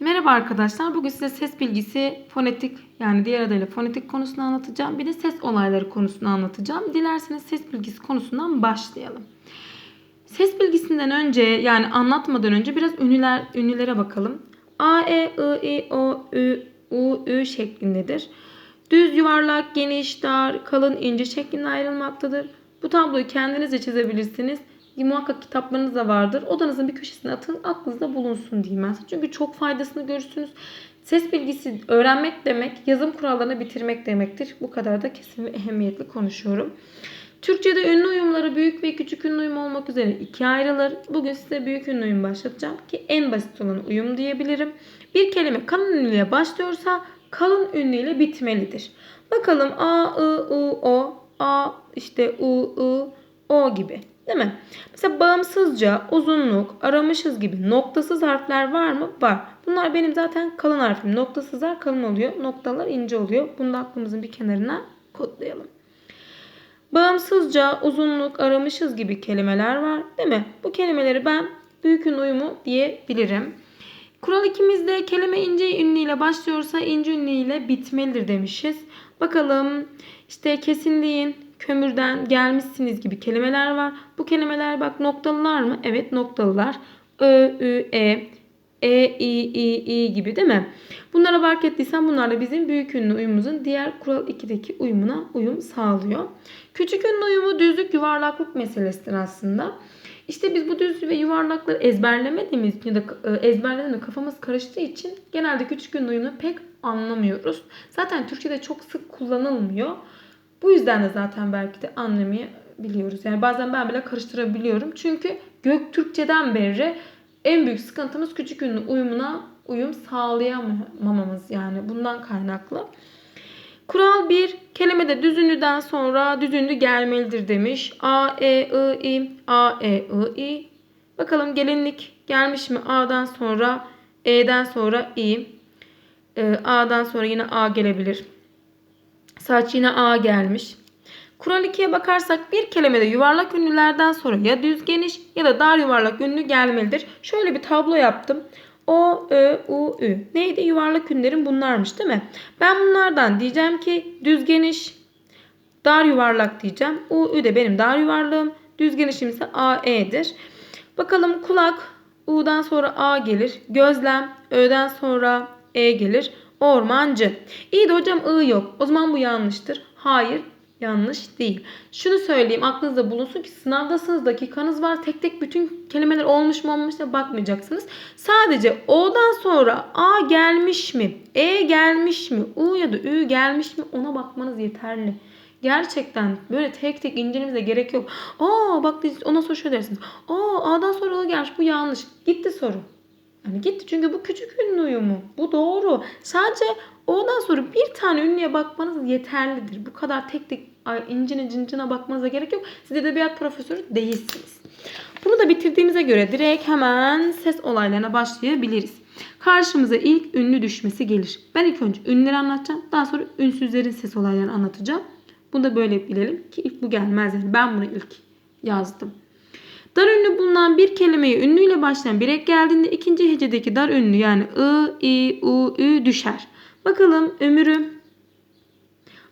Merhaba arkadaşlar. Bugün size ses bilgisi, fonetik yani diğer adıyla fonetik konusunu anlatacağım. Bir de ses olayları konusunu anlatacağım. Dilerseniz ses bilgisi konusundan başlayalım. Ses bilgisinden önce yani anlatmadan önce biraz ünlüler ünlülere bakalım. A, E, I, I, O, Ü, U, Ü şeklindedir. Düz, yuvarlak, geniş, dar, kalın, ince şeklinde ayrılmaktadır. Bu tabloyu kendiniz de çizebilirsiniz. Muhakkak kitaplarınız da vardır. Odanızın bir köşesine atın, aklınızda bulunsun diyeyim ben. Çünkü çok faydasını görürsünüz. Ses bilgisi öğrenmek demek, yazım kurallarını bitirmek demektir. Bu kadar da kesin ve ehemmiyetli konuşuyorum. Türkçe'de ünlü uyumları büyük ve küçük ünlü uyum olmak üzere ikiye ayrılır. Bugün size büyük ünlü uyum başlatacağım ki en basit olan uyum diyebilirim. Bir kelime kalın ünlüyle başlıyorsa kalın ünlüyle bitmelidir. Bakalım A, I, U, O, A, işte U, I, O gibi. Değil mi? Mesela bağımsızca, uzunluk, aramışız gibi noktasız harfler var mı? Var. Bunlar benim zaten kalın harfim. Noktasızlar kalın oluyor. Noktalar ince oluyor. Bunu da aklımızın bir kenarına kodlayalım. Bağımsızca, uzunluk, aramışız gibi kelimeler var. Değil mi? Bu kelimeleri ben büyük ünlü uyumu diyebilirim. Kural ikimizde kelime ince ünlüyle başlıyorsa ince ünlüyle bitmelidir demişiz. Bakalım işte kesinliğin, kömürden gelmişsiniz gibi kelimeler var. Bu kelimeler bak noktalılar mı? Evet noktalılar. Ö, Ü, E, E, I, I, I gibi değil mi? Bunlara fark ettiysen bunlar da bizim büyük ünlü uyumumuzun diğer kural 2'deki uyumuna uyum sağlıyor. Küçük ünlü uyumu düzlük yuvarlaklık meselesidir aslında. İşte biz bu düz ve yuvarlakları ezberlemediğimiz ya da e, ezberlediğimizde kafamız karıştığı için genelde küçük ünlü uyumunu pek anlamıyoruz. Zaten Türkçe'de çok sık kullanılmıyor. Bu yüzden de zaten belki de anlamayabiliyoruz. Yani bazen ben bile karıştırabiliyorum. Çünkü Göktürkçeden beri en büyük sıkıntımız küçük ünlü uyumuna uyum sağlayamamamız yani bundan kaynaklı. Kural 1. Kelimede düz ünlüden sonra düz ünlü gelmelidir demiş. A, E, I, I, A, E, I, I. Bakalım gelinlik gelmiş mi? A'dan sonra E'den sonra I. Ee, A'dan sonra yine A gelebilir. Saç yine A gelmiş. Kural 2'ye bakarsak bir kelimede yuvarlak ünlülerden sonra ya düz geniş ya da dar yuvarlak ünlü gelmelidir. Şöyle bir tablo yaptım. O, Ö, U, Ü. Neydi? Yuvarlak ünlülerin bunlarmış değil mi? Ben bunlardan diyeceğim ki düz geniş, dar yuvarlak diyeceğim. U, Ü de benim dar yuvarlığım. Düz genişim ise A, E'dir. Bakalım kulak, U'dan sonra A gelir. Gözlem, Ö'den sonra E gelir. Ormancı. İyi de hocam I yok. O zaman bu yanlıştır. Hayır yanlış değil. Şunu söyleyeyim aklınızda bulunsun ki sınavdasınız dakikanız var. Tek tek bütün kelimeler olmuş mu olmamış da bakmayacaksınız. Sadece O'dan sonra A gelmiş mi? E gelmiş mi? U ya da Ü gelmiş mi? Ona bakmanız yeterli. Gerçekten böyle tek tek incelemenize gerek yok. Aa bak ona sonra şöyle dersiniz. Aa A'dan sonra O gelmiş bu yanlış. Gitti soru. Yani gitti çünkü bu küçük ünlü. Doğru. Sadece ondan sonra bir tane ünlüye bakmanız yeterlidir. Bu kadar tek tek incine cincine bakmanıza gerek yok. Siz edebiyat profesörü değilsiniz. Bunu da bitirdiğimize göre direkt hemen ses olaylarına başlayabiliriz. Karşımıza ilk ünlü düşmesi gelir. Ben ilk önce ünlüleri anlatacağım. Daha sonra ünsüzlerin ses olaylarını anlatacağım. Bunu da böyle bilelim ki ilk bu gelmez yani. Ben bunu ilk yazdım. Dar ünlü bulunan bir kelimeye ünlüyle başlayan bir ek geldiğinde ikinci hecedeki dar ünlü yani ı, i, u, ü düşer. Bakalım ömürü,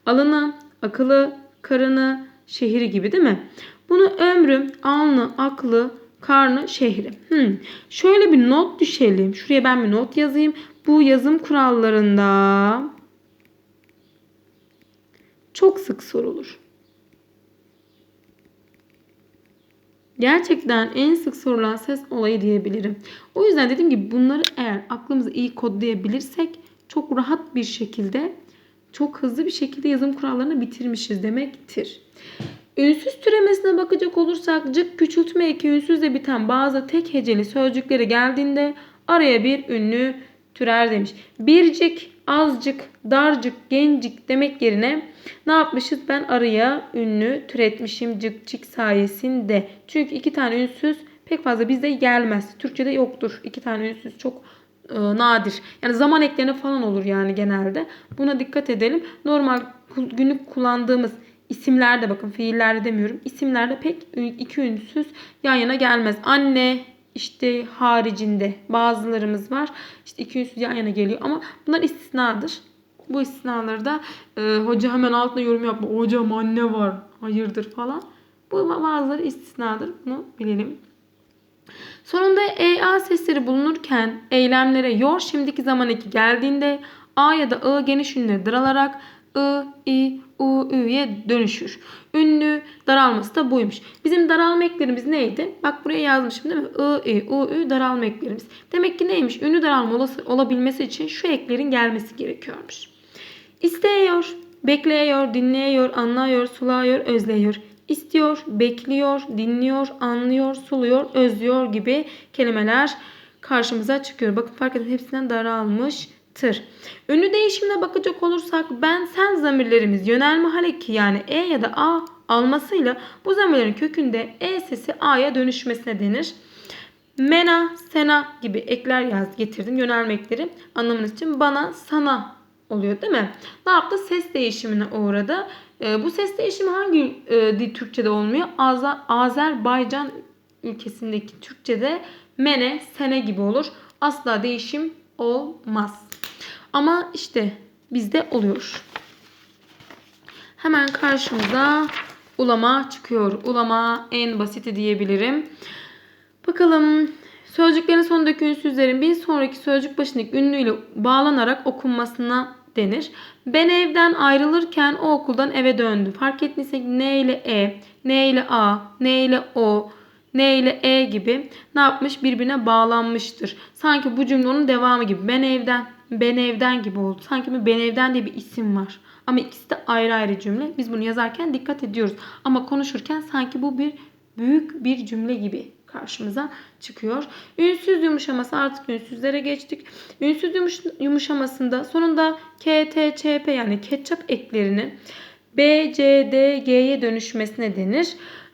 alını, akıllı, karını, şehri gibi değil mi? Bunu ömrü, alnı, aklı, karnı, şehri. Hmm. Şöyle bir not düşelim. Şuraya ben bir not yazayım. Bu yazım kurallarında çok sık sorulur. Gerçekten en sık sorulan ses olayı diyebilirim. O yüzden dediğim gibi bunları eğer aklımıza iyi kodlayabilirsek çok rahat bir şekilde çok hızlı bir şekilde yazım kurallarını bitirmişiz demektir. Ünsüz türemesine bakacak olursak cık küçültme eki ünsüzle biten bazı tek heceli sözcükleri geldiğinde araya bir ünlü türer demiş. Bircik, azcık, darcık, gencik demek yerine ne yapmışız? Ben araya ünlü türetmişim cık sayesinde. Çünkü iki tane ünsüz pek fazla bizde gelmez. Türkçe'de yoktur. İki tane ünsüz çok e, nadir. Yani zaman eklerine falan olur yani genelde. Buna dikkat edelim. Normal günlük kullandığımız isimlerde bakın fiillerde demiyorum. İsimlerde pek iki ünsüz yan yana gelmez. Anne, işte haricinde bazılarımız var. İşte iki ünsüz yan yana geliyor ama bunlar istisnadır. Bu istisnaları da e, hoca hemen altına yorum yapma. Hocam anne var. Hayırdır falan. Bu bazıları istisnadır. Bunu bilelim. Sonunda EA sesleri bulunurken eylemlere yor şimdiki zaman eki geldiğinde A ya da I geniş ünlüne daralarak I, I, U, Ü'ye dönüşür. Ünlü daralması da buymuş. Bizim daralma eklerimiz neydi? Bak buraya yazmışım değil mi? I, I, U, Ü daralma eklerimiz. Demek ki neymiş? Ünlü daralma olabilmesi için şu eklerin gelmesi gerekiyormuş. İsteyiyor, bekleyiyor, dinleyiyor, anlıyor, suluyor, özleyiyor. İstiyor, bekliyor, dinliyor, anlıyor, suluyor, özlüyor gibi kelimeler karşımıza çıkıyor. Bakın fark edin hepsinden daralmıştır. Ünlü değişimine bakacak olursak ben sen zamirlerimiz yönelme haleki yani E ya da A almasıyla bu zamirlerin kökünde E sesi A'ya dönüşmesine denir. Mena, sena gibi ekler yaz getirdim yönelme ekleri anlamanız için bana, sana oluyor değil mi? Ne yaptı? Ses değişimine uğradı. E, bu ses değişimi hangi e, Türkçe'de olmuyor? Azer, Azerbaycan ülkesindeki Türkçe'de mene, sene gibi olur. Asla değişim olmaz. Ama işte bizde oluyor. Hemen karşımıza ulama çıkıyor. Ulama en basiti diyebilirim. Bakalım sözcüklerin sonundaki ünsüzlerin bir sonraki sözcük başındaki ünlüyle bağlanarak okunmasına denir. Ben evden ayrılırken o okuldan eve döndüm. Fark ettiysek ne ile e, ne ile a, ne ile o, ne ile e gibi ne yapmış birbirine bağlanmıştır. Sanki bu cümle onun devamı gibi. Ben evden, ben evden gibi oldu. Sanki bir ben evden diye bir isim var. Ama ikisi de ayrı ayrı cümle. Biz bunu yazarken dikkat ediyoruz. Ama konuşurken sanki bu bir büyük bir cümle gibi karşımıza çıkıyor. Ünsüz yumuşaması artık ünsüzlere geçtik. Ünsüz yumuş, yumuşamasında sonunda K, T, Ç, P yani ketçap eklerini B, C, D, G'ye dönüşmesine denir.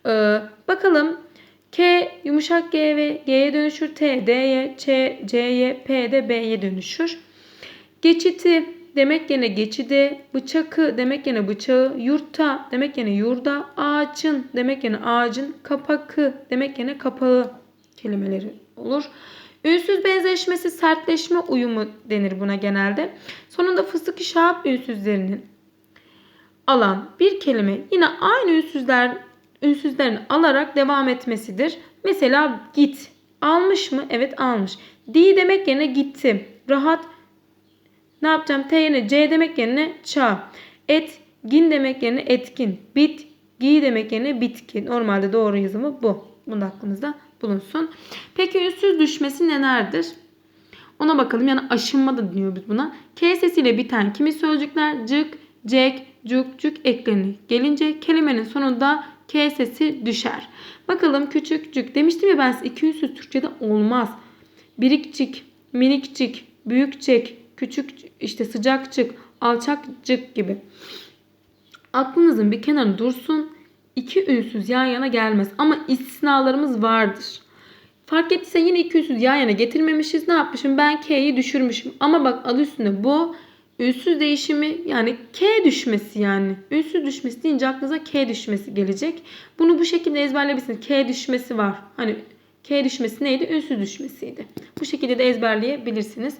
Ee, bakalım K yumuşak G ve G'ye dönüşür. T, D'ye, Ç, C'ye, P de B'ye dönüşür. Geçiti demek yerine geçidi, bıçakı demek yerine bıçağı, yurtta demek yerine yurda, ağacın demek yerine ağacın, kapakı demek yerine kapağı kelimeleri olur. Ünsüz benzeşmesi, sertleşme uyumu denir buna genelde. Sonunda fıstık şahap ünsüzlerinin alan bir kelime yine aynı ünsüzler ünsüzlerini alarak devam etmesidir. Mesela git. Almış mı? Evet almış. Di demek yerine gitti. Rahat ne yapacağım? T yerine C demek yerine ça. Et, gin demek yerine etkin. Bit, giy demek yerine bitki. Normalde doğru yazımı bu. Bunu da aklımızda bulunsun. Peki ünsüz düşmesi nelerdir? Ona bakalım. Yani aşınma da diyor biz buna. K sesiyle biten kimi sözcükler cık, cek, cuk, cük eklenir. Gelince kelimenin sonunda K sesi düşer. Bakalım küçük cük demiştim ya ben size iki ünsüz Türkçe'de olmaz. Birikçik, minikçik, büyükçek, küçük işte sıcakçık, alçakçık gibi. Aklınızın bir kenarı dursun. İki ünsüz yan yana gelmez ama istisnalarımız vardır. Fark ettiyse yine iki ünsüz yan yana getirmemişiz. Ne yapmışım? Ben K'yi düşürmüşüm. Ama bak adı üstünde bu ünsüz değişimi yani K düşmesi yani. Ünsüz düşmesi deyince aklınıza K düşmesi gelecek. Bunu bu şekilde ezberleyebilirsiniz. K düşmesi var. Hani K düşmesi neydi? Ünsüz düşmesiydi. Bu şekilde de ezberleyebilirsiniz.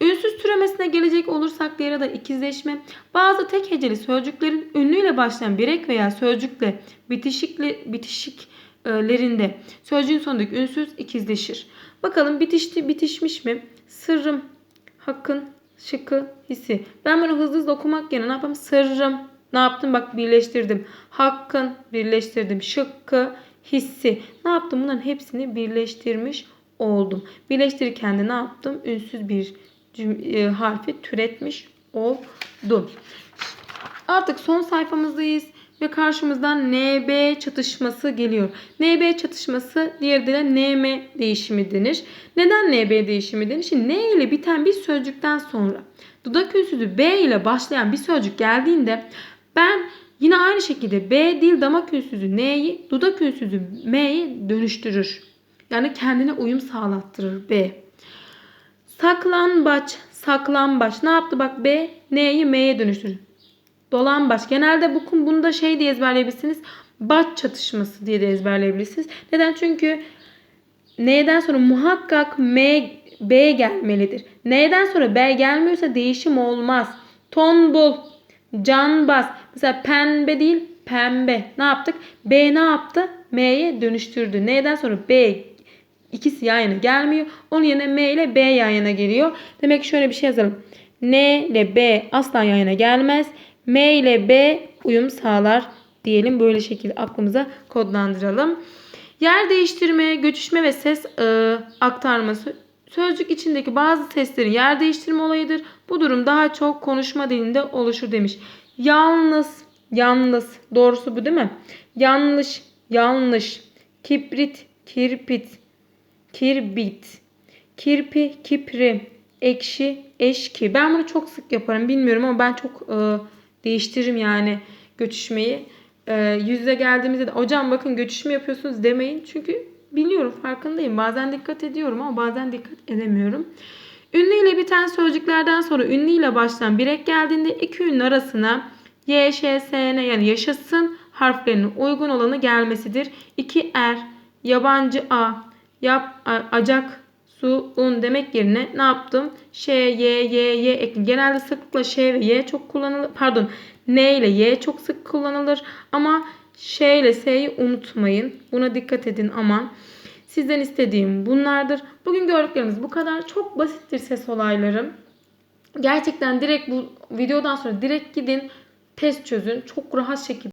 Ünsüz türemesine gelecek olursak diğer adı ikizleşme. Bazı tek heceli sözcüklerin ünlüyle başlayan bir ek veya sözcükle bitişikli, bitişiklerinde sözcüğün sonundaki ünsüz ikizleşir. Bakalım bitişti, bitişmiş mi? Sırrım, hakkın, şıkkı, hissi. Ben bunu hızlı hızlı okumak yerine ne yapayım? Sırrım. Ne yaptım? Bak birleştirdim. Hakkın birleştirdim. Şıkkı, hissi. Ne yaptım? Bunların hepsini birleştirmiş oldum. Birleştirirken de ne yaptım? Ünsüz bir e, harfi türetmiş oldum. Artık son sayfamızdayız ve karşımızdan NB çatışması geliyor. NB çatışması diğer dile NM değişimi denir. Neden NB değişimi denir? Şimdi N ile biten bir sözcükten sonra dudak ünsüzü B ile başlayan bir sözcük geldiğinde ben yine aynı şekilde B dil damak ünsüzü N'yi dudak ünsüzü M'yi dönüştürür. Yani kendine uyum sağlattırır B. Saklambaç, saklambaç. Ne yaptı bak B, N'yi M'ye dönüştürdü. Dolambaç. Genelde bu bunu da şey diye ezberleyebilirsiniz. Baç çatışması diye de ezberleyebilirsiniz. Neden? Çünkü N'den sonra muhakkak M, B gelmelidir. N'den sonra B gelmiyorsa değişim olmaz. Tombul, canbaz. Mesela pembe değil pembe. Ne yaptık? B ne yaptı? M'ye dönüştürdü. N'den sonra B ikisi yan yana gelmiyor. Onun yerine M ile B yan yana geliyor. Demek ki şöyle bir şey yazalım. N ile B asla yan yana gelmez. M ile B uyum sağlar diyelim. Böyle şekilde aklımıza kodlandıralım. Yer değiştirme, göçüşme ve ses e, aktarması sözcük içindeki bazı seslerin yer değiştirme olayıdır. Bu durum daha çok konuşma dilinde oluşur demiş. Yalnız, yalnız. Doğrusu bu değil mi? Yanlış, yanlış. Kibrit, kirpit, kirbit. Kirpi, kipri. Ekşi, eşki. Ben bunu çok sık yaparım bilmiyorum ama ben çok e, değiştiririm yani göçüşmeyi. E, yüzde geldiğimizde de hocam bakın göçüşme yapıyorsunuz demeyin. Çünkü biliyorum farkındayım. Bazen dikkat ediyorum ama bazen dikkat edemiyorum. Ünlü ile biten sözcüklerden sonra ünlü ile başlayan bir ek geldiğinde iki ünlü arasına Y, yani yaşasın harflerinin uygun olanı gelmesidir. İki er, yabancı a, yap, a- acak, su, un demek yerine ne yaptım? Ş, Y, Y, Y ekli. Genelde sıklıkla Ş ve Y çok kullanılır. Pardon N ile Y çok sık kullanılır. Ama Ş ile S'yi unutmayın. Buna dikkat edin aman. Sizden istediğim bunlardır. Bugün gördüklerimiz bu kadar. Çok basittir ses olaylarım. Gerçekten direkt bu videodan sonra direkt gidin test çözün. Çok rahat şekilde